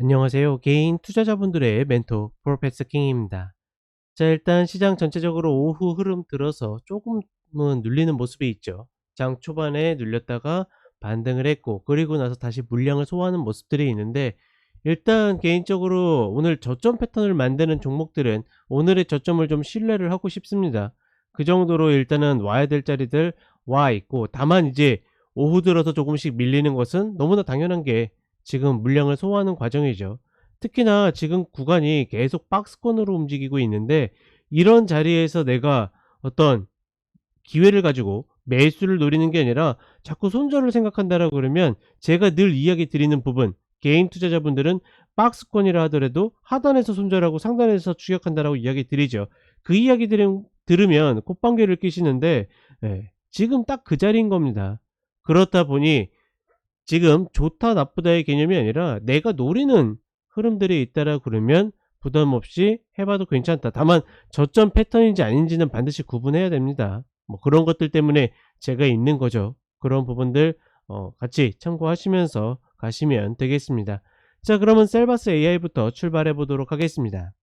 안녕하세요. 개인 투자자분들의 멘토 프로페서 킹입니다. 자, 일단 시장 전체적으로 오후 흐름 들어서 조금은 눌리는 모습이 있죠. 장 초반에 눌렸다가 반등을 했고, 그리고 나서 다시 물량을 소화하는 모습들이 있는데, 일단 개인적으로 오늘 저점 패턴을 만드는 종목들은 오늘의 저점을 좀 신뢰를 하고 싶습니다. 그 정도로 일단은 와야 될 자리들 와 있고, 다만 이제 오후 들어서 조금씩 밀리는 것은 너무나 당연한 게 지금 물량을 소화하는 과정이죠. 특히나 지금 구간이 계속 박스권으로 움직이고 있는데 이런 자리에서 내가 어떤 기회를 가지고 매수를 노리는 게 아니라 자꾸 손절을 생각한다라고 그러면 제가 늘 이야기 드리는 부분 개인 투자자분들은 박스권이라 하더라도 하단에서 손절하고 상단에서 추격한다라고 이야기 드리죠. 그 이야기 들은, 들으면 콧방귀를 끼시는데 예, 지금 딱 그 자리인 겁니다. 그렇다 보니 지금 좋다 나쁘다의 개념이 아니라 내가 노리는 흐름들이 있다라 그러면 부담 없이 해봐도 괜찮다. 다만 저점 패턴인지 아닌지는 반드시 구분해야 됩니다. 뭐 그런 것들 때문에 제가 있는 거죠. 그런 부분들 어, 같이 참고하시면서 가시면 되겠습니다. 자 그러면 셀바스 AI부터 출발해 보도록 하겠습니다.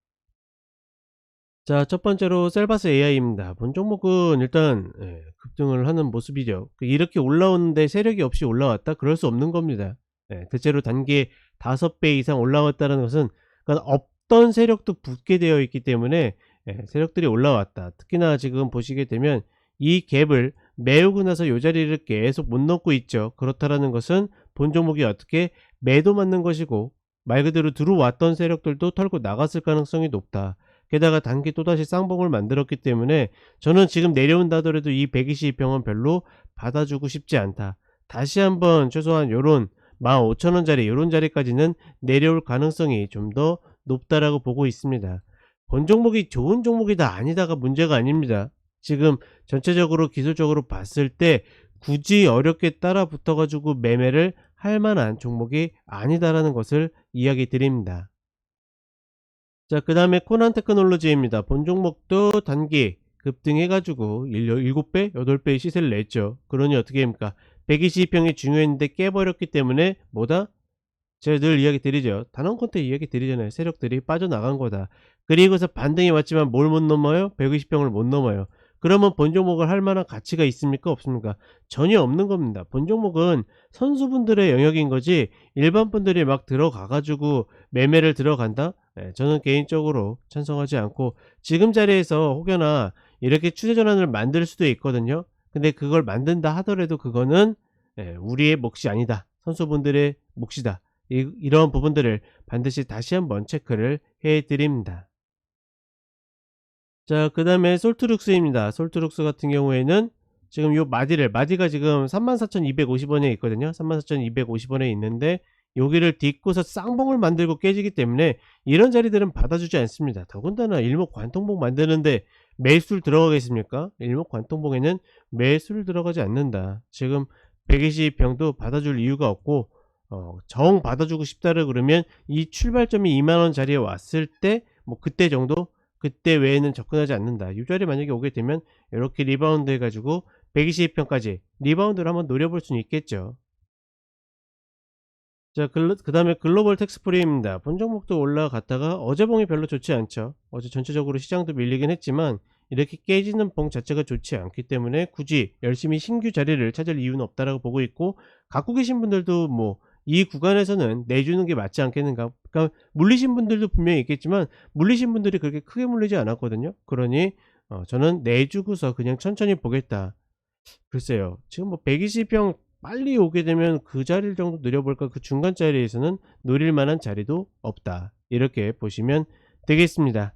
자, 첫 번째로 셀바스 AI입니다. 본 종목은 일단 예, 급등을 하는 모습이죠. 그 이렇게 올라오는데 세력이 없이 올라왔다? 그럴 수 없는 겁니다. 예, 대체로 단계 5배 이상 올라왔다는 것은 그러니까 없던 세력도 붙게 되어 있기 때문에 예, 세력들이 올라왔다. 특히나 지금 보시게 되면 이 갭을 메우고 나서 이 자리를 계속 못 넣고 있죠. 그렇다라는 것은 본 종목이 어떻게 매도 맞는 것이고 말 그대로 들어왔던 세력들도 털고 나갔을 가능성이 높다. 게다가 단기 또다시 쌍봉을 만들었기 때문에 저는 지금 내려온다 하더라도 이 122평은 별로 받아주고 싶지 않다. 다시 한번 최소한 요런 15,000원짜리 요런 자리까지는 내려올 가능성이 좀 더 높다라고 보고 있습니다. 본 종목이 좋은 종목이다 아니다가 문제가 아닙니다. 지금 전체적으로 기술적으로 봤을 때 굳이 어렵게 따라 붙어가지고 매매를 할 만한 종목이 아니다라는 것을 이야기 드립니다. 자, 그 다음에 코난 테크놀로지입니다. 본 종목도 단기 급등해가지고 7배, 8배의 시세를 냈죠. 그러니 어떻게 합니까? 122평이 중요했는데 깨버렸기 때문에 뭐다? 제가 늘 이야기 드리죠. 단원 때 이야기 드리잖아요. 세력들이 빠져나간 거다. 그리고서 반등이 왔지만 뭘 못 넘어요? 120평을 못 넘어요. 그러면 본 종목을 할 만한 가치가 있습니까? 없습니까? 전혀 없는 겁니다. 본 종목은 선수분들의 영역인 거지 일반 분들이 막 들어가가지고 매매를 들어간다? 네, 저는 개인적으로 찬성하지 않고 지금 자리에서 혹여나 이렇게 추세 전환을 만들 수도 있거든요. 근데 그걸 만든다 하더라도 그거는 네, 우리의 몫이 아니다. 선수분들의 몫이다. 이, 이런 부분들을 반드시 다시 한번 체크를 해드립니다. 자, 그 다음에 솔트룩스입니다. 솔트룩스 같은 경우에는 지금 요 마디를, 마디가 지금 34,250원에 있거든요. 34,250원에 있는데 여기를 딛고서 쌍봉을 만들고 깨지기 때문에 이런 자리들은 받아주지 않습니다. 더군다나 일목관통봉 만드는데 매수를 들어가겠습니까? 일목관통봉에는 매수를 들어가지 않는다. 지금 120병도 받아줄 이유가 없고 어, 정 받아주고 싶다를 그러면 이 출발점이 2만원 자리에 왔을 때 뭐 그때 정도 그때 외에는 접근하지 않는다. 이 자리 만약에 오게 되면 이렇게 리바운드 해가지고 120평까지 리바운드를 한번 노려볼 수는 있겠죠. 자, 그 다음에 글로벌 텍스프리입니다. 본 종목도 올라갔다가 어제 봉이 별로 좋지 않죠. 어제 전체적으로 시장도 밀리긴 했지만 이렇게 깨지는 봉 자체가 좋지 않기 때문에 굳이 열심히 신규 자리를 찾을 이유는 없다라고 보고 있고 갖고 계신 분들도 뭐 이 구간에서는 내주는 게 맞지 않겠는가. 그러니까 물리신 분들도 분명히 있겠지만 물리신 분들이 그렇게 크게 물리지 않았거든요. 그러니 어, 저는 내주고서 그냥 천천히 보겠다. 글쎄요. 지금 뭐 120평 빨리 오게 되면 그 자리를 정도 노려볼까 그 중간 자리에서는 노릴 만한 자리도 없다. 이렇게 보시면 되겠습니다.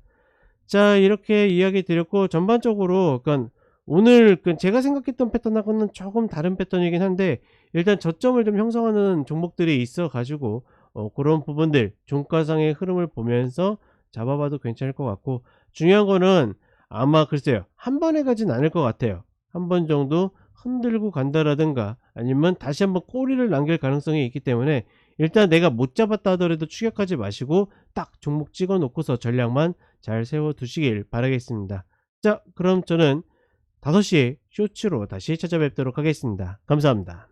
자 이렇게 이야기 드렸고 전반적으로 그러니까 오늘 그 제가 생각했던 패턴하고는 조금 다른 패턴이긴 한데 일단 저점을 좀 형성하는 종목들이 있어 가지고 어, 그런 부분들 종가상의 흐름을 보면서 잡아봐도 괜찮을 것 같고 중요한 거는 아마 글쎄요 한 번에 가진 않을 것 같아요 한 번 정도 흔들고 간다라든가 아니면 다시 한번 꼬리를 남길 가능성이 있기 때문에 일단 내가 못 잡았다 하더라도 추격하지 마시고 딱 종목 찍어 놓고서 전략만 잘 세워 두시길 바라겠습니다. 자 그럼 저는 5시에 쇼츠로 다시 찾아뵙도록 하겠습니다. 감사합니다.